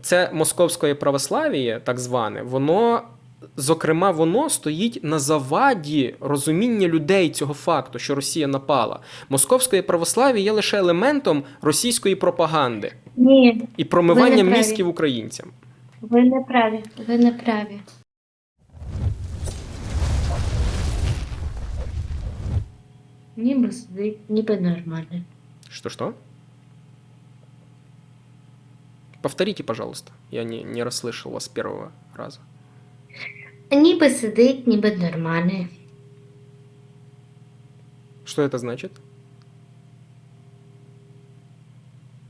Це московське православ'я, так зване, воно, зокрема, воно стоїть на заваді розуміння людей цього факту, що Росія напала. Московське православ'я є лише елементом російської пропаганди Ні, і промивання мізків українцям. ви не праві, ви не праві. Ніби сидить, ніби нормально. Что-что? Повторите, пожалуйста. Я не, не расслышал вас с первого раза. Ніби сидить, ніби нормально. Что это значит?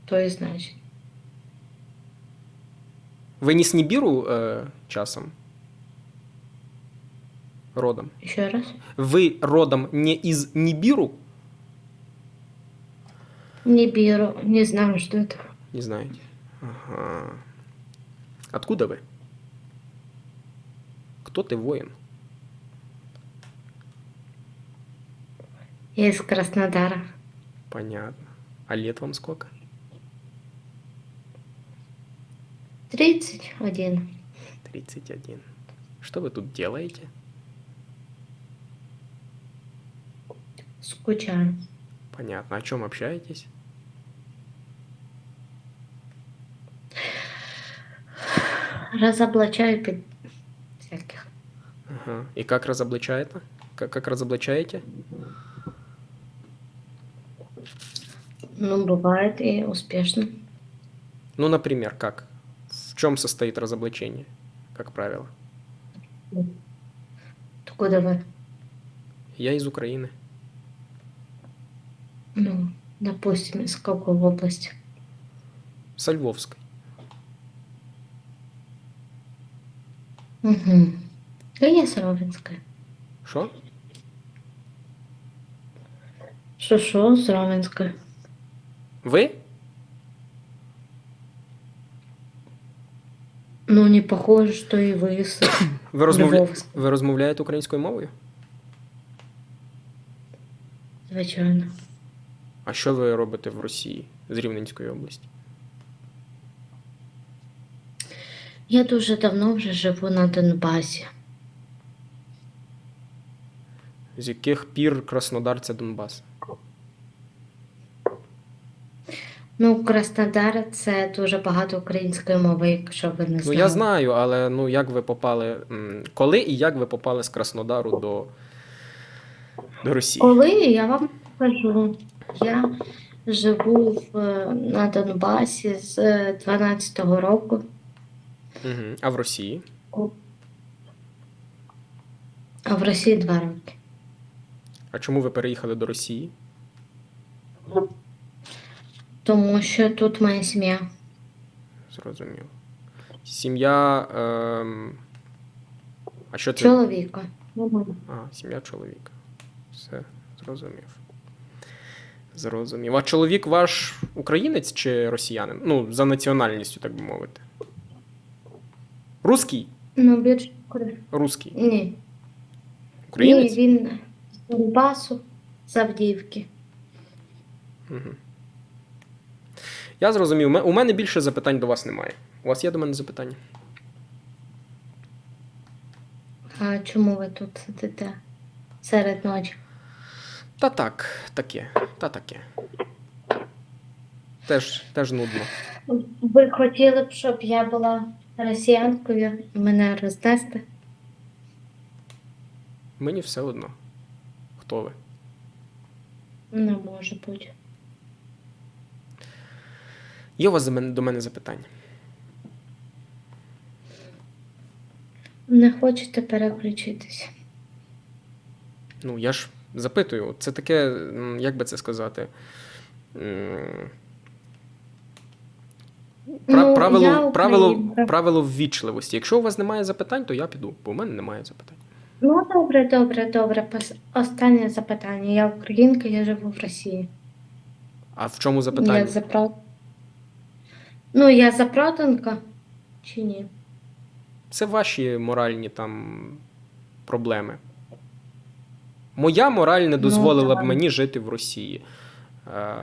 То і значить. Вы не с Нибиру э, часом? Родом. Ще раз. Вы родом не из Нибиру? Не беру, не знаю, що це. Не знаете. Ага. Откуда вы? Кто ты воин? Я із Краснодара. Понятно. А лет вам сколько? 31. 31. Что вы тут делаете? Скучаю. Понятно. О чем общаетесь? Разоблачаю під всяких. Ага. И как разоблачаете? Как, как разоблачаете? Ну, буває і успішно. Ну, например, как? В чем состоит разоблачение, как правило? Откуда ви? Я из Украины. Ну, допустим, из какой области? Со Львовской. Угу. Ровенська. Что? Що що з Ровенська? Вы? Ну, не похоже, що і ви з Ви, розмовля... Ви розмовляєте українською мовою? Звичайно. А що ви робите в Росії з Рівненської області? Я дуже давно вже живу на Донбасі. З яких пір Краснодар це Донбас? Ну, Краснодар це дуже багато української мови, якщо ви не Ну я знаю, але ну як ви попали. Коли і як ви попали з Краснодару до, до Росії? Коли я вам скажу, я живу в, на Донбасі з 12-го року. Угу. А в Росії? А в Росії два роки. А чому ви переїхали до Росії? Тому що тут моя сім'я. Зрозумів. Сім'я. Ем... А що це? Чоловіка. А, сім'я чоловіка. Все, зрозумів. Зрозумів. А чоловік ваш українець чи росіянин? Ну, за національністю, так би мовити. Руський? Ну, більше куди? Руський. Ні. Українець? Ні, він з Донбасу, з Авдіївки. Угу. Я зрозумів. Ме- У мене більше запитань до вас немає. У вас є до мене запитання? А чому ви тут сидите серед ночі? Та так, таке. Та таке. Теж, теж нудно. Ви хотіли б, щоб я була росіянкою і мене рознести? Мені все одно. Хто ви? Не може бути. Є у вас за до мене запитання? Не хочете переключитись. Ну, я ж запитую. Це таке, м, як би це сказати? М, Ну, правило, я правило, правило ввічливості. Якщо у вас немає запитань, то я піду, бо у мене немає запитань. Ну, добре, добре, добре. Останнє запитання. Я українка, я живу в Росії. А в чому запитання? Я запро... Ну, я запроданка чи ні? Це ваші моральні там проблеми. Моя мораль не Ну, дозволила б мені жити в Росії. Е,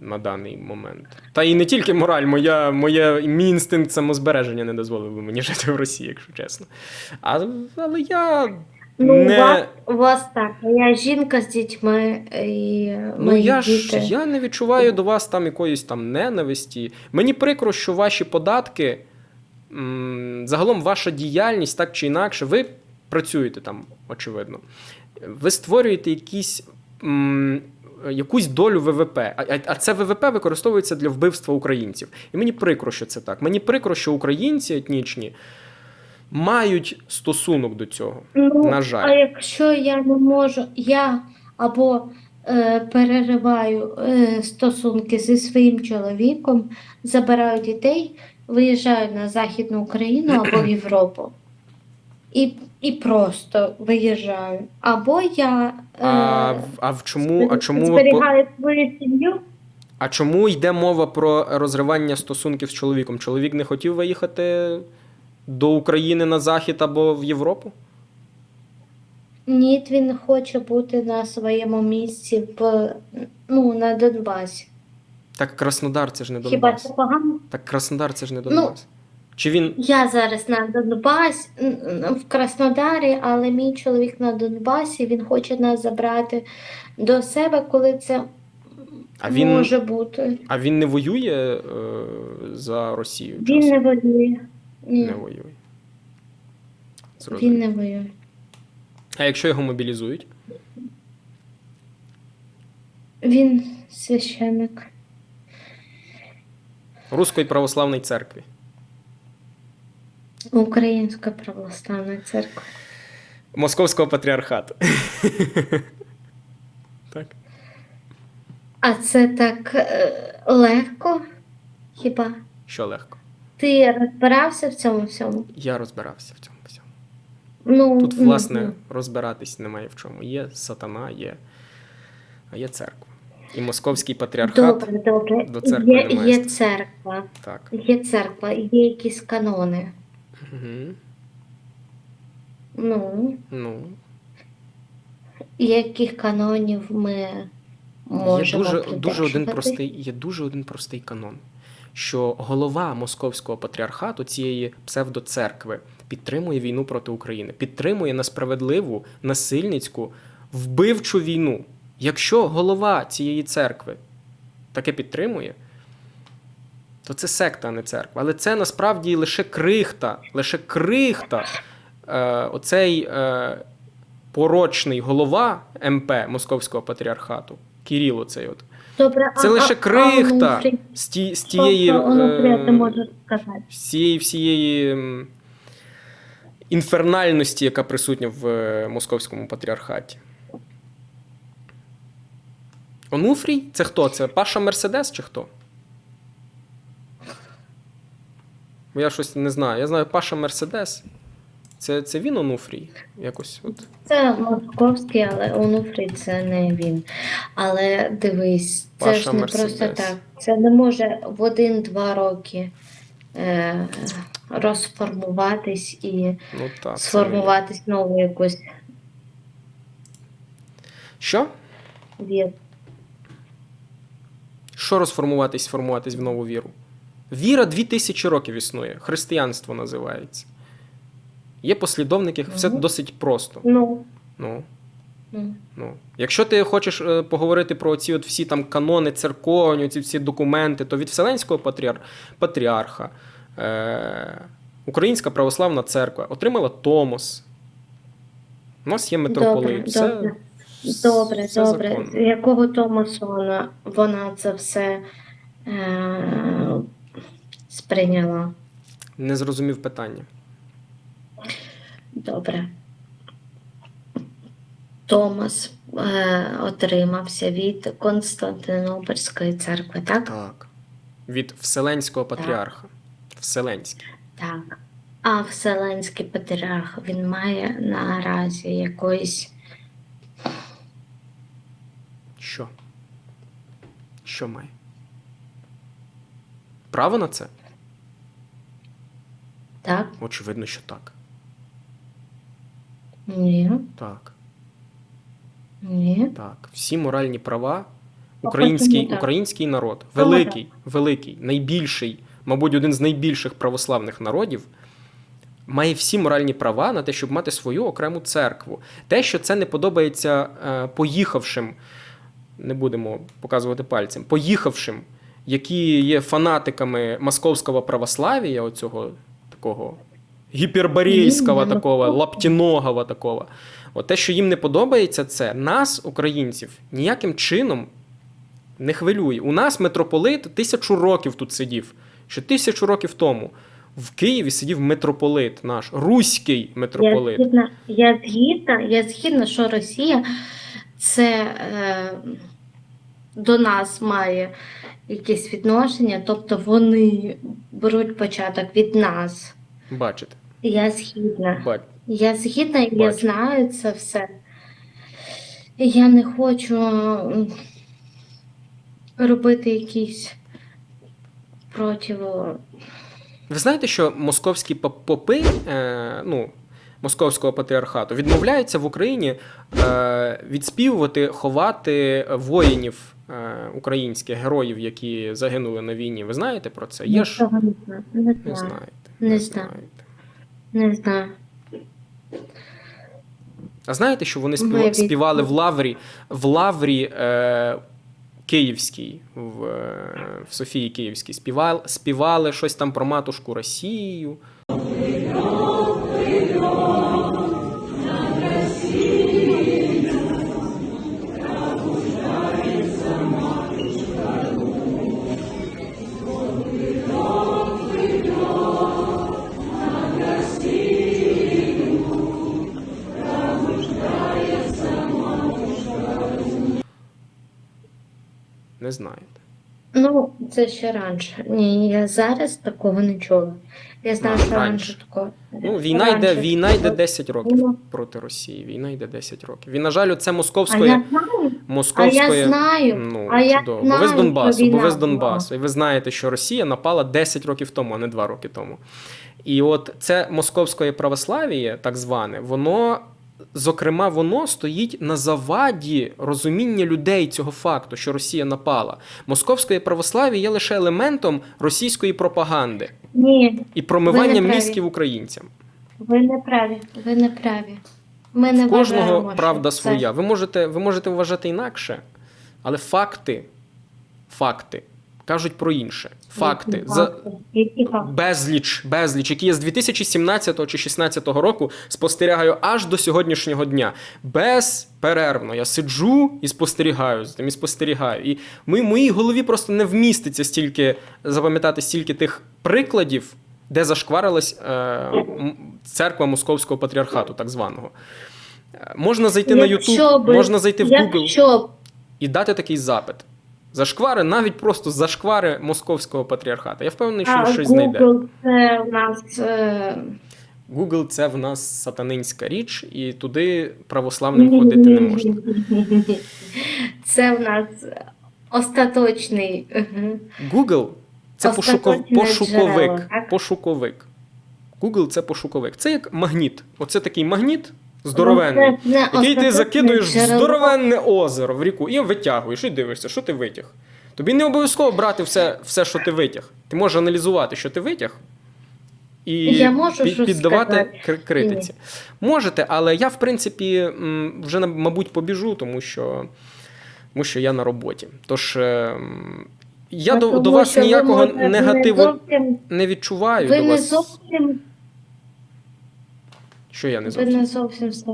на даний момент. Та і не тільки мораль, моя, моя, мій інстинкт самозбереження не дозволив би мені жити в Росії, якщо чесно. А, але я. Ну, не... у, вас, у вас так. Я жінка з дітьми і Ну мої я ж я не відчуваю до вас там якоїсь там ненависті. Мені прикро, що ваші податки, м, загалом ваша діяльність так чи інакше, ви працюєте там, очевидно. Ви створюєте якісь. Якусь долю ВВП, а, а- а це ВВП використовується для вбивства українців. І мені прикро, що це так. Мені прикро, що українці етнічні мають стосунок до цього. Ну, на жаль. А якщо я не можу, я або е, перериваю е, стосунки зі своїм чоловіком, забираю дітей, виїжджаю на Західну Україну або в Європу. І, і просто виїжджаю. Або я е, А, в- а в чому, а чому ви по- зберігаю свою сім'ю. А чому йде мова про розривання стосунків з чоловіком? Чоловік не хотів виїхати до України на захід або в Європу? Ні, він хоче бути на своєму місці в, ну, на Донбасі. Так Краснодар це ж не Хіба Донбас. це погано? Так Краснодар це ж не Ну, Донбас. Чи він. Я зараз на Донбасі в Краснодарі, але мій чоловік на Донбасі, він хоче нас забрати до себе, коли це А він, може бути. а він не воює е, за Росію? Він часом? не воює. Ні, не воює. він не воює. А якщо його мобілізують? Він священник. Руської православної церкві. Українська православна церква. Московського патріархату. так. А це так е, легко? Хіба? Що легко. Ти розбирався в цьому всьому? Я розбирався в цьому всьому. Ну, Тут, власне, ну. розбиратись немає в чому. Є сатана, є, а є церква. І московський патріархат. Добре, добре. до церкви Є, немає є церква. Так. Є церква, є якісь канони. Угу. Ну, Ну, яких канонів ми є дуже, дуже один простий, є дуже один простий канон, що голова московського патріархату цієї псевдоцеркви підтримує війну проти України, підтримує несправедливу, насильницьку, вбивчу війну. Якщо голова цієї церкви таке підтримує, то це секта, а не церква. Але це насправді лише крихта, лише крихта. Е, оцей е, порочний голова МП Московського патріархату, Кирило цей от. Добре, Це а- лише а- крихта Онуфрій? з, ті, з Що тієї, про Онуфрія ти е, можеш сказати? всієї, всієї м, інфернальності, яка присутня в е, московському патріархаті. Онуфрій? Це хто? Це Паша Мерседес чи хто? Бо Я щось не знаю. Я знаю Паша Мерседес. Це, це він Онуфрій? Якось от. Це московський, але Онуфрій це не він. Але дивись, це Паша ж не Мерседес. просто так. Це не може в один-два роки е, розформуватись і Ну, так, сформуватись нову якусь. Що? віру. Що розформуватись, сформуватись в нову віру? Віра 2000 років існує. Християнство називається. Є послідовники, все досить просто. Ну, Ну, ну. ну. Якщо ти хочеш е, поговорити про ці от всі там канони церковні, ці всі документи, то від Вселенського патріар... патріарха е... Українська православна церква отримала Томос. У нас є митрополит. Добре, все, добре. Добре, все добре. законно. Якого Томасу вона, вона це все е, сприйняла? Не зрозумів питання. Добре. Томас е, отримався від Константинопольської церкви, так? Так. Від Вселенського патріарха. Вселенський. Так. А Вселенський патріарх він має наразі якоїсь Що? Що має? Право на це? Так? Очевидно, що так. Ні, Так. ні. Так. Всі моральні права український, так. український народ, великий, великий, найбільший, мабуть, один з найбільших православних народів, має всі моральні права на те, щоб мати свою окрему церкву. Те, що це не подобається е, поїхавшим, не будемо показувати пальцем, поїхавшим, які є фанатиками московського православ'я, оцього такого гіперборейського, такого, лаптіногого такого. От те, що їм не подобається, це нас, українців, ніяким чином не хвилює. У нас митрополит тисячу років тут сидів. Ще тисячу років тому в Києві сидів митрополит наш, руський Я митрополит. згідна, я згідна, я згідна, що Росія це е, до нас має якесь відношення, тобто вони беруть початок від нас. Бачите, Я згідна. бать. Я згідна, і я знаю це все. Я не хочу робити якісь противо. Ви знаєте, що московські поп- попи, е, ну, московського патріархату, відмовляються в Україні е, відспівувати, ховати воїнів українських героїв, які загинули на війні. Ви знаєте про це? Є ж не знаєте. Не знаю. Не знаю. А знаєте, що вони спів... Співали в лаврі в лаврі е... Київській, в, е... в Софії Київській, співали, співали щось там про матушку Росію. Не знаєте. Ну, це ще раніше. Ні, я зараз такого не чула. Я знаю, А, що раніше раніше. такого. Ну, війна йде, війна йде 10 років було. проти Росії. Війна йде 10 років. І, на жаль, це А московської. я знаю, а я знаю, Ну, а я чудово. знаю, бо ви з Донбасу, бо ви з Донбасу. І ви знаєте, що Росія напала 10 років тому, а не 2 роки тому. І от це московське православ'я, так зване, воно. Зокрема, воно стоїть на заваді розуміння людей цього факту, що Росія напала. Московське православ'я є лише елементом російської пропаганди Ні, і промивання Ви не праві. мізків українцям. ви не праві, ви не праві. Ми не В кожного вважаємо, що правда це- своя. Ви можете, ви можете вважати інакше, але факти, факти кажуть про інше. Факти. За, безліч, безліч, які я з 2017 чи 2016 року спостерігаю аж до сьогоднішнього дня. Безперервно. Я сиджу і спостерігаю за тим, і спостерігаю. І в моїй- голові просто не вміститься стільки запам'ятати стільки тих прикладів, де зашкварилась е, церква Московського патріархату, так званого. Е, Можна зайти на Якщо YouTube, би- можна зайти в Google б і дати такий запит. Зашквари, навіть просто зашквари московського патріархата. Я впевнений, що а, щось знайдете. Google це у нас е, Google це в нас сатанинська річ, і туди православним ходити не можна. Це в нас остаточний. Google це пошуков... Пошуковик. джерело. Пошуковик. Google це пошуковик. Це як магніт. Оце такий магніт здоровенний, Ну, який ти закидуєш в здоровенне озеро в ріку і витягуєш, і дивишся, що ти витяг. Тобі не обов'язково брати все, все, що ти витяг. Ти можеш аналізувати, що ти витяг. І Я можу під- піддавати критиці. Можете, але я, в принципі, вже, мабуть, побіжу, тому що, тому що я на роботі. Тож ем, я Ну, до, тому до вас ніякого негативу Не зовсім, не відчуваю. ви до не зовсім, Що я не ви зовсім? не зовсім все.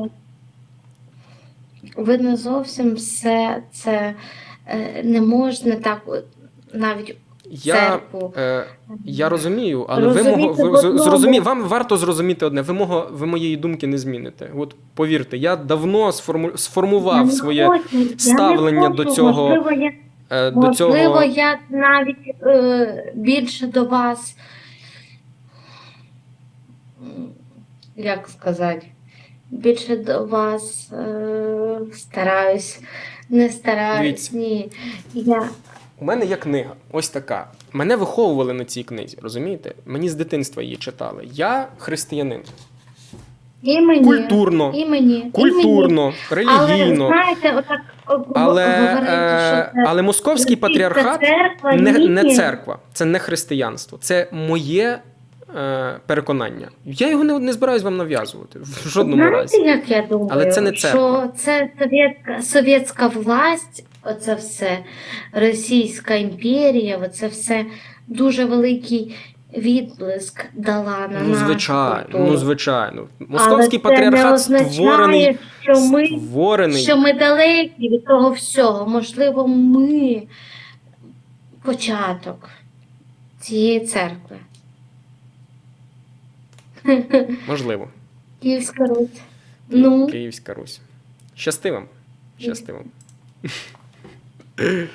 Ви не зовсім все це е, не можна так навіть Я, церкву. е, я розумію, але ви мого, ви, зрозумі, вам варто зрозуміти одне. Ви, мого, ви моєї думки не зміните. От повірте, я давно сформу, сформував не своє хочу, я ставлення до цього- Можливо, я, до можливо, цього. я навіть е, більше до вас, як сказати, більше до вас е, стараюсь, не стараюсь, Дивіться. ні. Я, У мене є книга, ось така. Мене виховували на цій книзі, розумієте? Мені з дитинства її читали. Я християнин. І мені. Культурно, І мені. і мені. культурно, Але релігійно. знаєте, отак об- Але, говорити, е, що це але московський російська патріархат церква, не, ні. не церква, це не християнство. Це моє переконання. Я його не, не збираюсь вам нав'язувати в жодному Знаєте, разі. як я думаю, Але це не церква. що це совєтська, совєтська власть, оце все, Російська імперія, оце все дуже великий відблиск дала на Ну, звичайно, культуру. ну звичайно. Але Московський це не патріархат означає, створений, що ми, створений. що ми далекі від того всього. Можливо, ми початок цієї церкви. Можливо, Київська Русь. Ну, Київська Русь. Щасти вам. Щасти вам.